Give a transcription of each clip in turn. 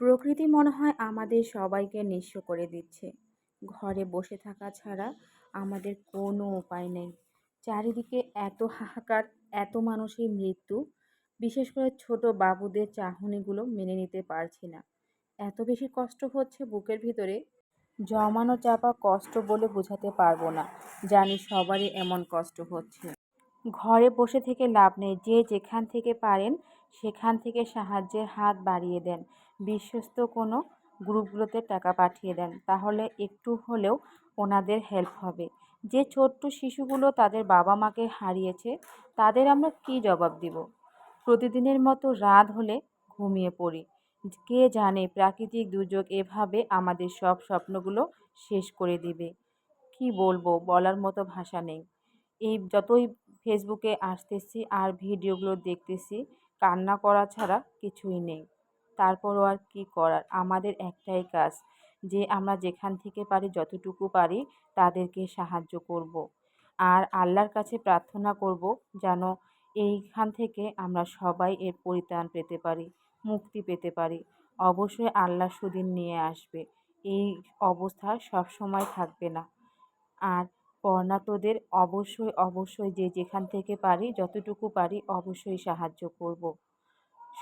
প্রকৃতি মনে হয় আমাদের সবাইকে নিঃস্ব করে দিচ্ছে। ঘরে বসে থাকা ছাড়া আমাদের কোনো উপায় নেই। চারিদিকে এত হাহাকার, এত মানুষের মৃত্যু, বিশেষ করে ছোট বাবুদের চাহনিগুলো মেনে নিতে পারছি না। এত বেশি কষ্ট হচ্ছে বুকের ভিতরে, জমানো চাপা কষ্ট বলে বোঝাতে পারব না, জানি সবারই এমন কষ্ট হচ্ছে। ঘরে বসে থেকে লাভ নেই, যে যেখান থেকে পারেন সেখান থেকে সাহায্যের হাত বাড়িয়ে দেন। বিশ্বস্ত কোনো গ্রুপগুলোতে টাকা পাঠিয়ে দেন। তাহলে একটু হলেও ওনাদের হেল্প হবে। যে ছোট্ট শিশুগুলো তাদের বাবা মাকে হারিয়েছে, তাদের আমরা কি জবাব দিব? প্রতিদিনের মতো রাত হলে ঘুমিয়ে পড়ি। কে জানে প্রাকৃতিক দুর্যোগ এভাবে আমাদের সব স্বপ্নগুলো শেষ করে দিবে। কি বলব বলার মতো ভাষা নেই। এই যতই ফেসবুকে আসতেছি আর ভিডিওগুলো দেখতেছি। কান্না করা ছাড়া কিছুই নেই। তারপরও আর কি করার? আমাদের একটাই কাজ, যে আমরা যেখান থেকে পারি, যতটুকু পারি, তাদেরকে সাহায্য করব। আর আল্লাহর কাছে প্রার্থনা করব, যেন এইখান থেকে আমরা সবাই এর পরিত্রাণ পেতে পারি, মুক্তি পেতে পারি। অবশ্যই আল্লাহ সুদিন নিয়ে আসবে। এই অবস্থা সব সময় থাকবে না। আর কর্ণাটকদের অবশ্যই অবশ্যই যে যেখান থেকে পারি, যতটুকু পারি অবশ্যই সাহায্য করব।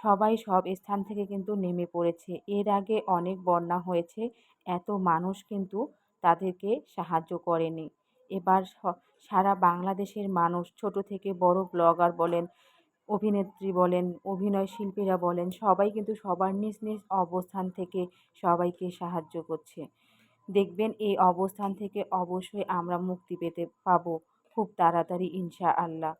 সবাই সব স্থান থেকে কিন্তু নেমে পড়েছে। এর আগে অনেক বন্যা হয়েছে, এত মানুষ কিন্তু তাদেরকে সাহায্য করেনি। এবার সারা বাংলাদেশের মানুষ, ছোট থেকে বড় ব্লগার বলেন, অভিনেত্রী বলেন, অভিনয় শিল্পীরা বলেন, সবাই কিন্তু সবার নিজ নিজ অবস্থান থেকে সবাইকে সাহায্য করছে। দেখবেন এই অবস্থান থেকে অবশ্যই আমরা মুক্তি পেতে পাবো। খুব তাড়াতাড়ি ইনশা আল্লাহ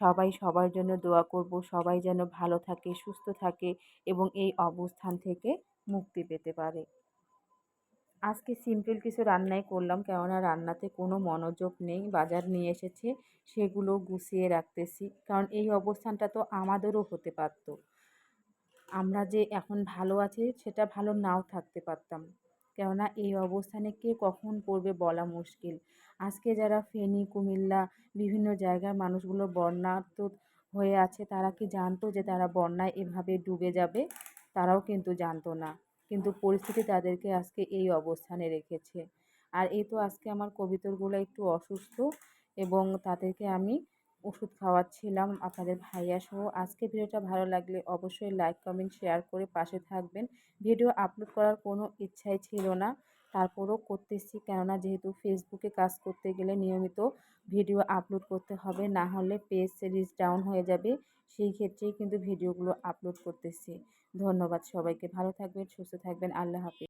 সবাই সবার জন্য দোয়া করব, সবাই যেন ভালো থাকে, সুস্থ থাকে এবং এই অবস্থান থেকে মুক্তি পেতে পারে। আজকে সিম্পল কিছু রান্নাই করলাম, কেননা রান্নাতে কোনো মনোযোগ নেই, বাজার নিয়ে এসেছে, সেগুলো গুছিয়ে রাখতেছি, কারণ এই অবস্থানটা তো আমাদেরও হতে পারত। আমরা যে এখন ভালো আছি, সেটা ভালো নাও থাকতে পারতাম। কেননা এই অবস্থানে কে কখন পড়বে বলা মুশকিল। আজকে যারা ফেনী, কুমিল্লা, বিভিন্ন জায়গার মানুষগুলো বন্যার্ত হয়ে আছে, তারা কি জানতো যে তারা বন্যায় এভাবে ডুবে যাবে? তারাও কিন্তু জানতো না। কিন্তু পরিস্থিতি তাদেরকে আজকে এই অবস্থানে রেখেছে। আর এই তো আজকে আমার কবিতরগুলো একটু অসুস্থ এবং তাদেরকে আমি ওষুধ খাওয়াচ্ছিলাম আপনাদের ভাইয়া সহ আজকে ভিডিওটা ভালো লাগলে অবশ্যই লাইক কমেন্ট শেয়ার করে পাশে থাকবেন। ভিডিও আপলোড করার কোনো ইচ্ছাই ছিল না। তারপরও করতেছি, কেননা যেহেতু ফেসবুকে কাজ করতে গেলে নিয়মিত ভিডিও আপলোড করতে হবে, না হলে পেজ সিরিজ ডাউন হয়ে যাবে। সেই ক্ষেত্রেই কিন্তু ভিডিওগুলো আপলোড করতেছি। ধন্যবাদ সবাইকে। ভালো থাকবেন, সুস্থ থাকবেন। আল্লাহ হাফিজ।